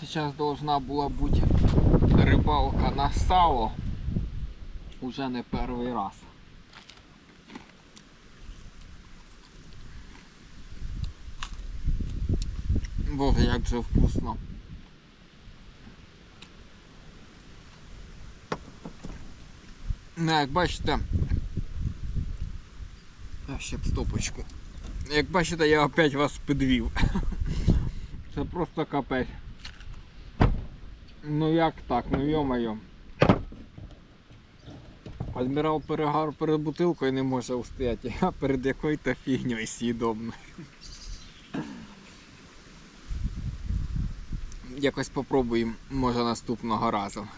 Сейчас должна була бути рибалка на сало. Уже не перший раз. Боже, як же вкусно. Ну, як бачите, я ще б стопочку. Як бачите, я опять вас підвів. Це просто капець. Ну як так, ну йо-моє. Адмірал перегар перед бутилкою не може устояти, а перед якою-то фігньою сідобною. Якось попробуємо, може наступного разу.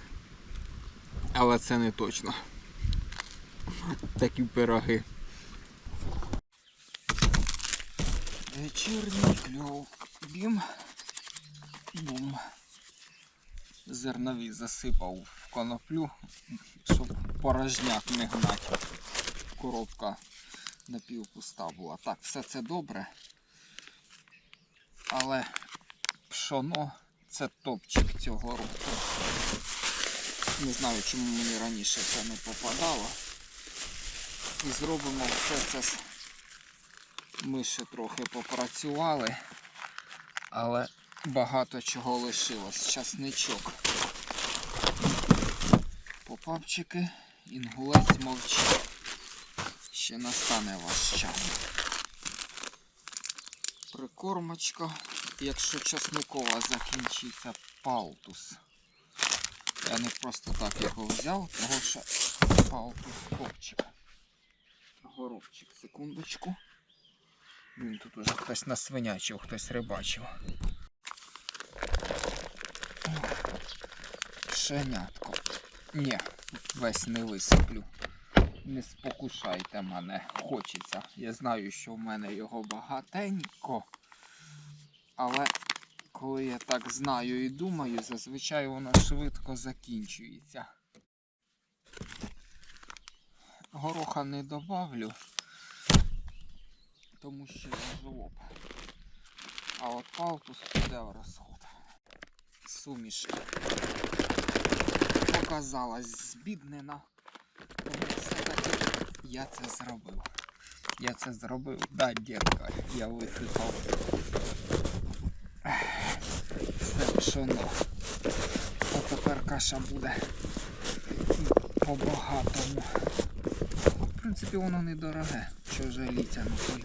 Але це не точно. Такі пироги. Вечірній кльов. Бім. Бум. Зернові засипав в коноплю, щоб порожняк не гнати. Коробка напівпуста була. Так, все це добре. Але пшоно це топчик цього року. Не знаю, чому мені раніше це не попадало. І зробимо все це. Ми ще трохи попрацювали, але багато чого лишилось. Часничок. Попапчики, інгулець мовчить. Ще настане ваш час. Прикормочка. Якщо часникова закінчиться палтус. Я не просто так його взяв, тому що палтус копчик. Горобчик, секундочку. Він тут уже хтось насвинячив, хтось рибачив. Пшенятко. Ні, весь не висиплю. Не спокушайте мене, хочеться. Я знаю, що в мене його багатенько. Але коли я так знаю і думаю, зазвичай воно швидко закінчується. Гороха не добавлю, тому що я жлоб. А от палтус піде в розход. Суміш показалась збіднена. Я це зробив. Я це зробив, да, дітка, я висипав все пшоно. А тепер каша буде по-багатому. В принципі, воно недороге, що жаліться на.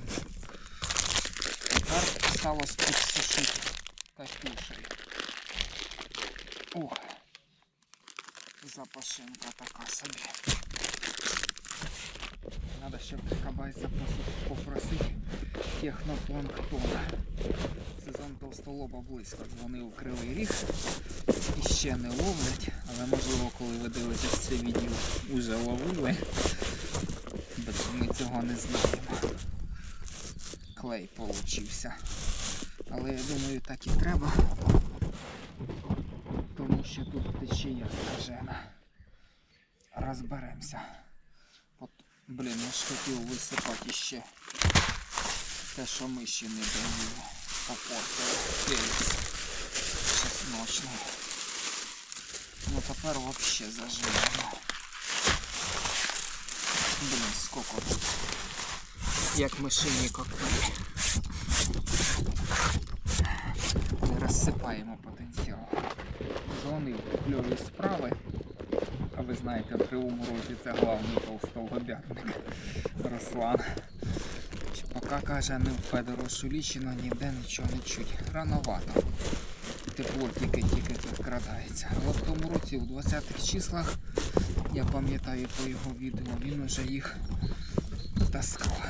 Тепер сталося підсушити Ох, запашинка така собі. Ще кабайця пос- попросити технопланктона. Сезон товстолоба близько дзвонив кривий ріг і ще не ловлять, але можливо, коли ви дивитесь це відео, уже ловили. Бо ми цього не знаємо. Клей получився. Але я думаю, так і треба. Що тут течія скажена. Розберемося. От, блін, я ж хотів висипати ще те, що ми ще не доїли. Попортили перець чесночний. Ну тепер взагалі заживемо. Блін, сколько. Як мишині коктейлі. Не розсипаємо потенціал. Дзвонив кльові справи. А ви знаєте, в Кривому Розі це головний толстолобятник Руслан. Чи Поки каже, не в Федору Шуліщину ніде нічого не чуть. Рановато. Тепло тільки-тільки підкрадається. Але в тому році, у 20-х числах, я пам'ятаю по його відео, він уже їх таскав.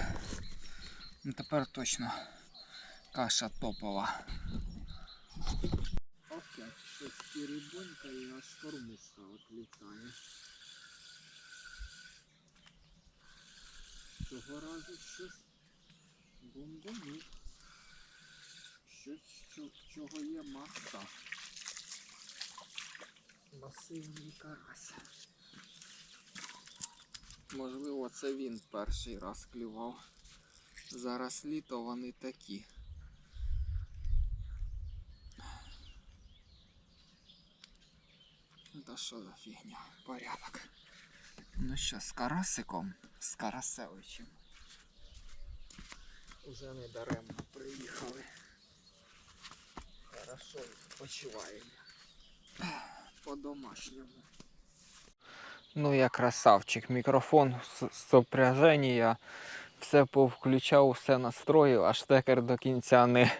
Ну тепер точно каша топова. Щось тірібонька і аж кормушка отлітає. Цього разу щось бомбанув. Щось, що, чого є маса. Масивний карась. Можливо, це він перший раз клював. Зараз літо вони такі. Що за фігня? Порядок. Ну що, з Карасиком, з Карасевичем. Уже не даремно приїхали. Хорошо відпочиваємо. По-домашньому. Ну я красавчик. Мікрофон з сопряження. Все повключав, все настроїв, а штекер до кінця не,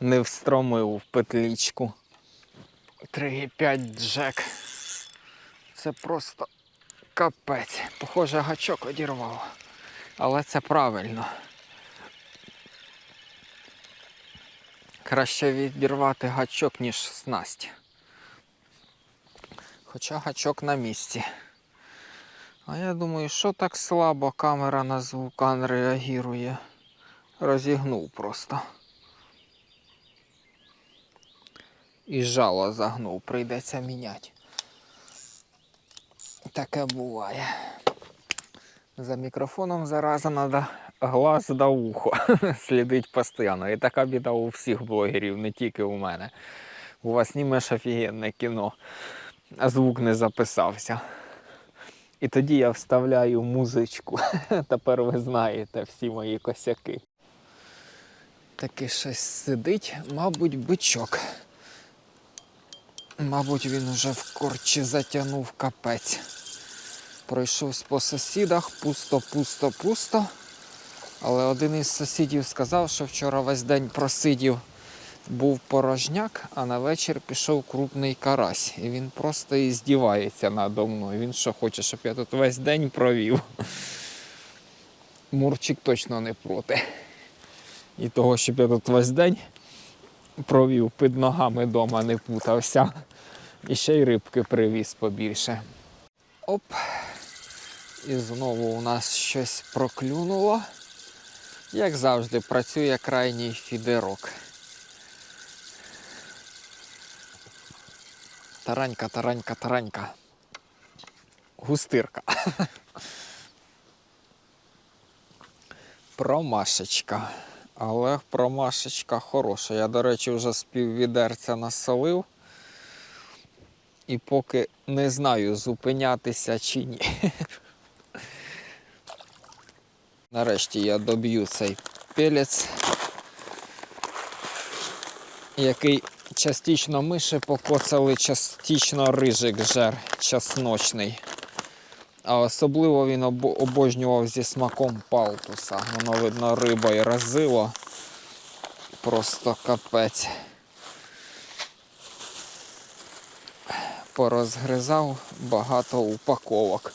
не встромив в петлічку. 3,5 джек. Це просто капець. Похоже, гачок одірвав. Але це правильно. Краще відірвати гачок, ніж снасть. Хоча гачок на місці. А я думаю, що так слабо камера на звукан реагує. Розігнув просто. І жало загнув, прийдеться міняти. Таке буває. За мікрофоном зараза треба глаз да ухо. Слідить постійно. І така біда у всіх блогерів, не тільки у мене. У вас знімеш офігенне кіно, а звук не записався. І тоді я вставляю музичку. Тепер ви знаєте всі мої косяки. Таки щось сидить, мабуть, бичок. Мабуть, він уже в корчі затягнув капець. Пройшовся по сусідах, пусто, пусто, пусто. Але один із сусідів сказав, що вчора весь день просидів, був порожняк, а на вечір пішов крупний карась. І він просто і здівається надо мною. Він що хоче, щоб я тут весь день провів. Мурчик точно не проти. І того, щоб я тут весь день провів під ногами дома, не путався. І ще й рибки привіз побільше. Оп. І знову у нас щось проклюнуло. Як завжди, працює крайній фідерок. Таранька, таранька, таранька. Густирка. Промашечка. Але промашечка хороша. Я, до речі, вже з піввідерця насолив. І поки не знаю, зупинятися чи ні. Нарешті я доб'ю цей пелець, який частично миші покоцали, частично рижик жер чесночний. А особливо він обожнював зі смаком палтуса. Воно, видно, рибою разило. Просто капець. Порозгризав багато упаковок.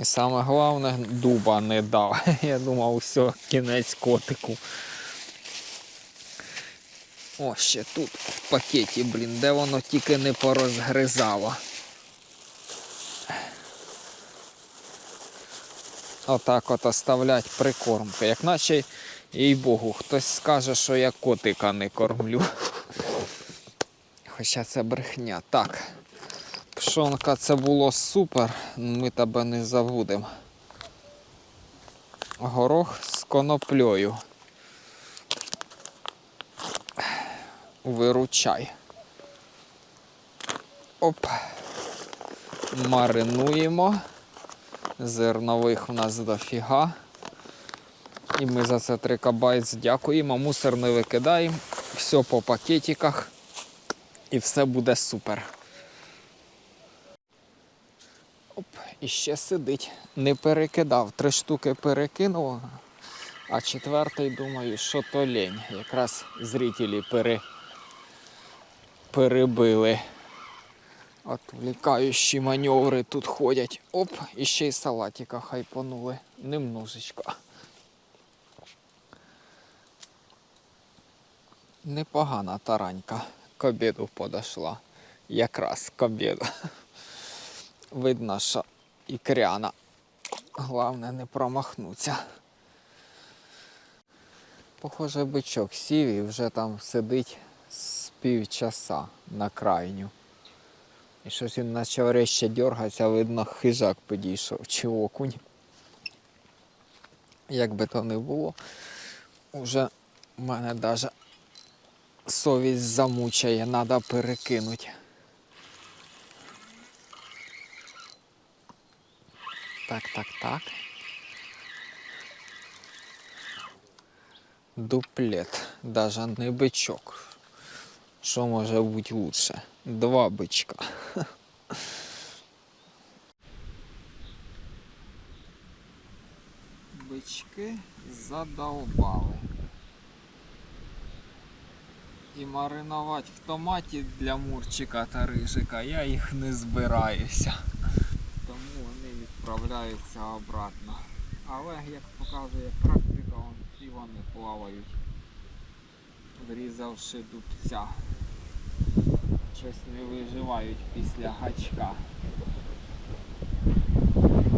І саме головне, дуба не дав. Я думав, все, кінець котику. О, ще тут в пакеті, блін, де воно тільки не порозгризало. Отак от оставлять прикормки. Як наче, їй Богу, хтось скаже, що я котика не кормлю. Хоча це брехня. Так. Пшонка це було супер, ми тебе не забудемо. Горох з коноплею. Виручай. Оп. Маринуємо. Зернових в нас дофіга. І ми за це 3 кабайт дякуємо. Мусор не викидаємо. Все по пакетиках. І все буде супер. Оп, і ще сидить. Не перекидав. Три штуки перекинув, а четвертий думаю, що то лень. Якраз зрителі пере... перебили. Отвлікаючі маневри тут ходять. Оп, і ще й салатика хайпанули. Немножечко. Непогана таранька. К обіду подошла. Якраз к обіду. Видно, що ікряна. Головне не промахнуться. Похоже, бичок сів і вже там сидить з півчаса на крайню. І щось він почав резче дергатися, видно, хижак підійшов чи окунь. Як би то не було, вже в мене навіть совість замучає, треба перекинути. Так, так, так. Дуплет, даже не бичок. Що може бути лучше? Два бичка. Бички задовбали. І маринувати в томаті для мурчика та рижика я їх не збираюся. Відправляються обратно. Але як показує практика, всі вони плавають, врізавши дубця. Щось не виживають після гачка.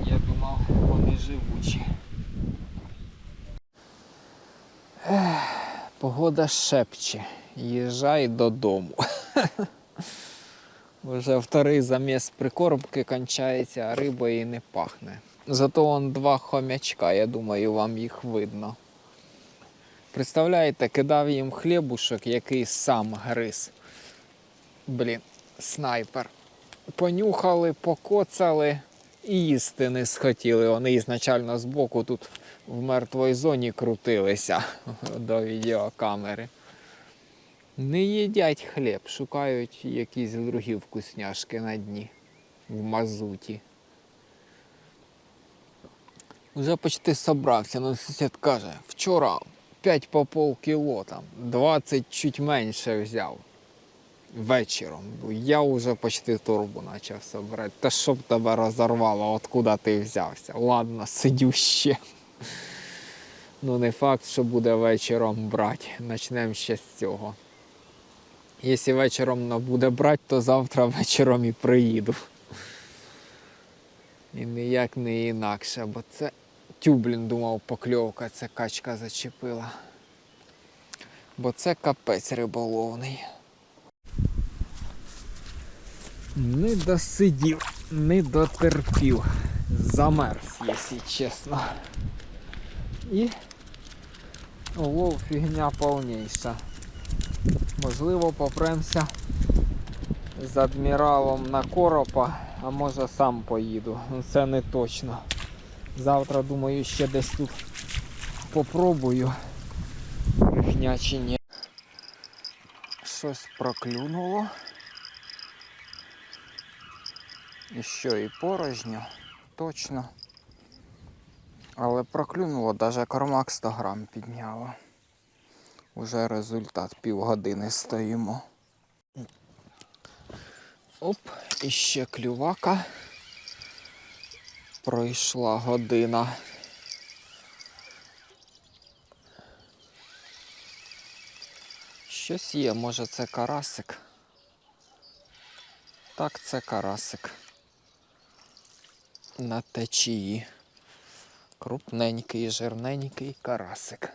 Я думав, вони живучі. Ех, погода шепче. Їжджай додому. Вже вторий заміс прикормки кончається, а рибою і не пахне. Зато он два хомячка, я думаю, вам їх видно. Представляєте, кидав їм хлібушок, який сам гриз. Блін, снайпер. Понюхали, покоцали і їсти не схотіли. Вони ізначально збоку тут в мертвій зоні крутилися до відеокамери. Не їдять хліб, шукають якісь другі вкусняшки на дні в мазуті. Вже почти собрався, але сусід каже, вчора 5 по пол кіло, там, 20 чуть менше взяв. Вечором. Я вже почти турбу почав собирати. Та щоб тебе розорвало, откуда ти взявся? Ладно, сидю ще. Ну не факт, що буде вечором брати. Почнемо ще з цього. Якщо вечором не буде брати, то завтра вечором і приїду. І ніяк не інакше, бо це тюблін думав покльовка, це качка зачепила. Бо це капець риболовний. Не досидів, не дотерпів. Замерз, якщо чесно. І улов фігня повніша. Можливо, попремся з адміралом на коропа, а може сам поїду. Це не точно. Завтра, думаю, ще десь тут попробую. Брехня чи ні. Щось проклюнуло. І що, і порожньо, точно. Але проклюнуло, навіть кормак 100 грам підняло. Уже результат півгодини стоїмо. Оп, і ще клювака. Пройшла година. Щось є, може це карасик. Так, це карасик. На течії. Крупненький, жирненький карасик.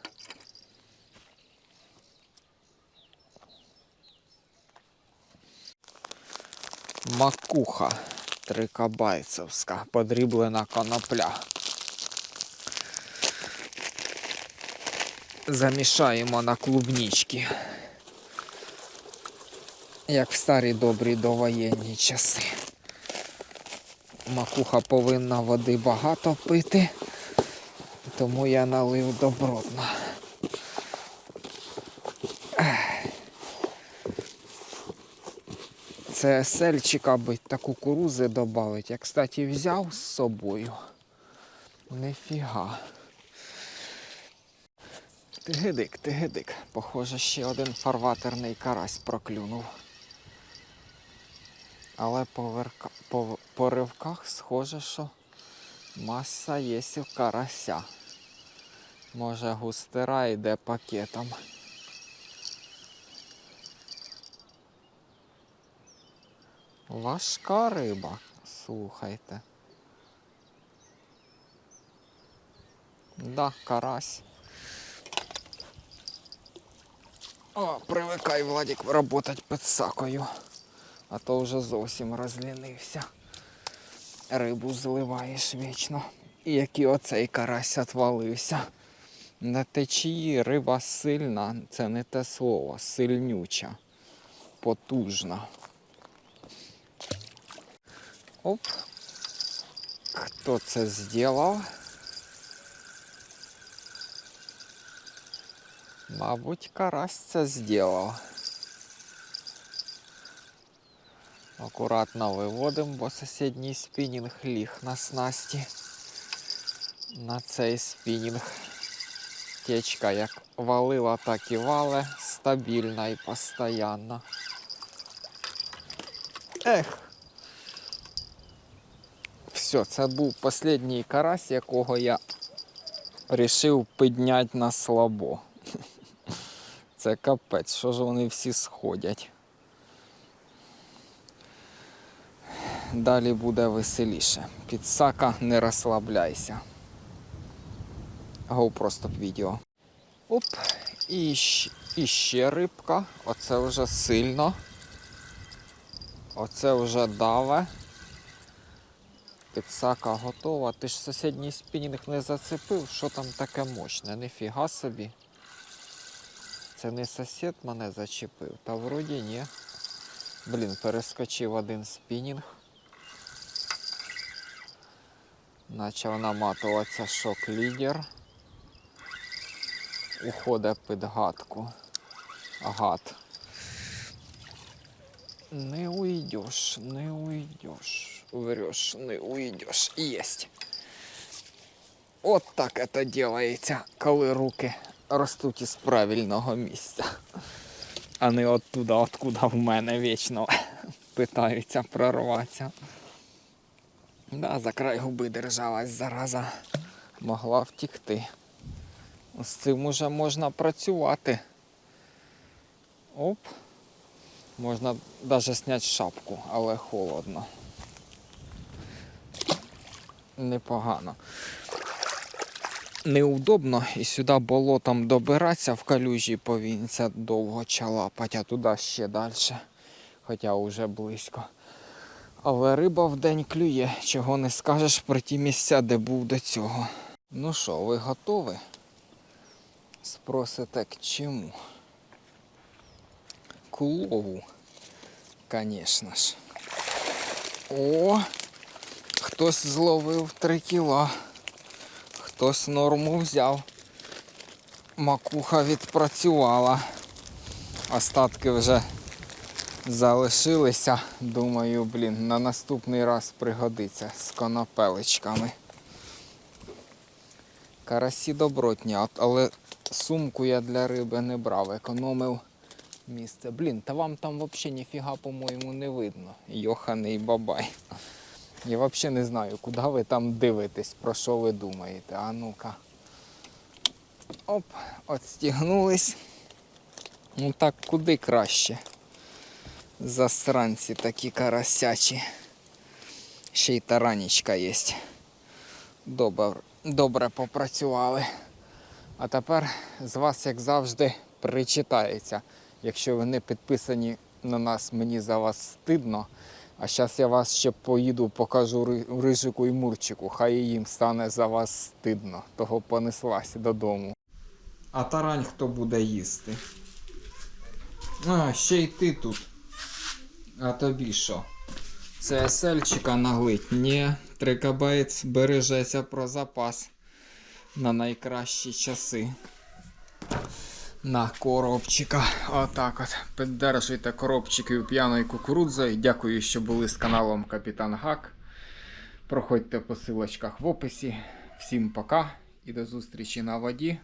Макуха трикабайцевська, подріблена конопля. Замішаємо на клубнички. Як в старі добрі довоєнні часи. Макуха повинна води багато пити, тому я налив добротно. Це сельчик, аби та кукурузи додати. Я, кстати, взяв з собою. Нефіга. Тигидик, тигидик. Похоже, ще один фарватерний карась проклюнув. Але по, верка... по... по ривках схоже, що маса є карася. Може густера йде пакетом. Важка риба, слухайте. Да, карась. О, привикай, Владик, работать під сакою. А то вже зовсім розлінився. Рибу зливаєш вічно. І який оцей карась отвалився. На течії риба сильна, це не те слово, сильнюча, потужна. Оп. хто це зробив? Мабуть, карась це зробив. Акуратно виводимо, бо сусідній спінінг ліг на снасті. На цей спінінг. Течка як валила, так і вале, стабільна і постоянна. Ех. Все, це був останній карась, якого я рішив підняти на слабо. Це капець, що ж вони всі сходять. Далі буде веселіше. Підсака, не розслабляйся. Гоу просто відео. Оп, і, і ще рибка. Оце вже сильно. Оце вже даве. Підсака готова. Ти ж сусідній спінінг не зацепив. Що там таке мощне? Ніфіга собі. Це не сусід мене зачепив. Та вроді ні. Блін, перескочив один спінінг. Почав наматуватися шок лідер. Уходить під гадку. Гад. Не уйдешь, не уйдешь. Врешь, не уйдешь. Есть. От так это делається, коли руки ростуть із правильного місця. А не оттуда, откуда в мене вічно питаються прорватися. Да, за край губи держалась зараза. Могла втікти. З цим уже можна працювати. Оп. Можна навіть зняти шапку, але холодно. Непогано. Неудобно і сюди болотом добиратися в калюжі повінця довго чалапать, а туди ще далі. Хоча вже близько. Але риба в день клює, чого не скажеш про ті місця, де був до цього. Ну що, ви готові? Спросите к чому? К улову, звісно ж. О, хтось зловив 3 кіла, хтось норму взяв. Макуха відпрацювала. Остатки вже залишилися. Думаю, блін, на наступний раз пригодиться з конопелечками. Карасі добротні, але сумку я для риби не брав, економив місце. Блін, та вам там взагалі ніфіга, по-моєму, не видно. Йоханий бабай. Я взагалі не знаю, куди ви там дивитесь, про що ви думаєте. А ну-ка. Оп, отстігнулись. Ну так куди краще. Засранці такі карасячі. Ще й таранічка є. Добре, добре попрацювали. А тепер з вас, як завжди, причитається. Якщо ви не підписані на нас, мені за вас стидно. А зараз я вас ще поїду, покажу рижику і мурчику. Хай їм стане за вас стидно. Того понеслась додому. А тарань хто буде їсти? А, ще й ти тут. А тобі що? Це сельчика наглить? Ні, трикабець бережеться про запас на найкращі часи. На коробчика. Отак от. Піддержуйте коробчиків п'яної кукурудзи. Дякую, що були з каналом Капітан Гак. Проходьте по силочках в описі. Всім пока і до зустрічі на воді.